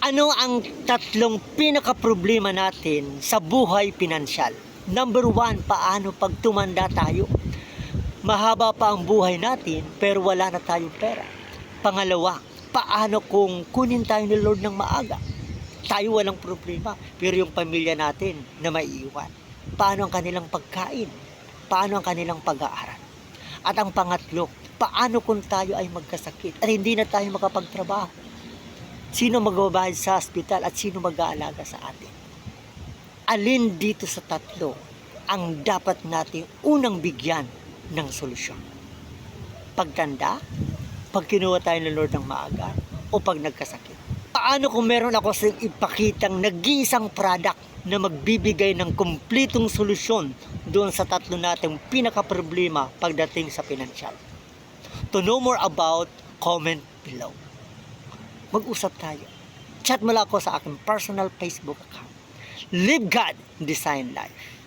Ano ang tatlong pinaka-problema natin sa buhay pinansyal? Number one, paano pag tumanda tayo? Mahaba pa ang buhay natin pero wala na tayong pera. Pangalawa, paano kung kunin tayo ni Lord ng maaga? Tayo walang problema pero yung pamilya natin na maiiwan. Paano ang kanilang pagkain? Paano ang kanilang pag-aaral? At ang pangatlo, paano kung tayo ay magkasakit at hindi na tayo makapagtrabaho? Sino magbabayad sa hospital at sino mag-aalaga sa atin? Alin dito sa tatlo ang dapat nating unang bigyan ng solusyon? Pagtanda, pag kinuha tayo ng Lord ng maaga, o pag nagkasakit? Paano kung meron ako sa ipakitang nag-iisang product na magbibigay ng kumplitong solusyon doon sa tatlo nating pinaka-problema pagdating sa pinansyal? To know more about, comment below mag-usap tayo. Chat mo lang ako sa aking personal Facebook account. Live God, Design Life.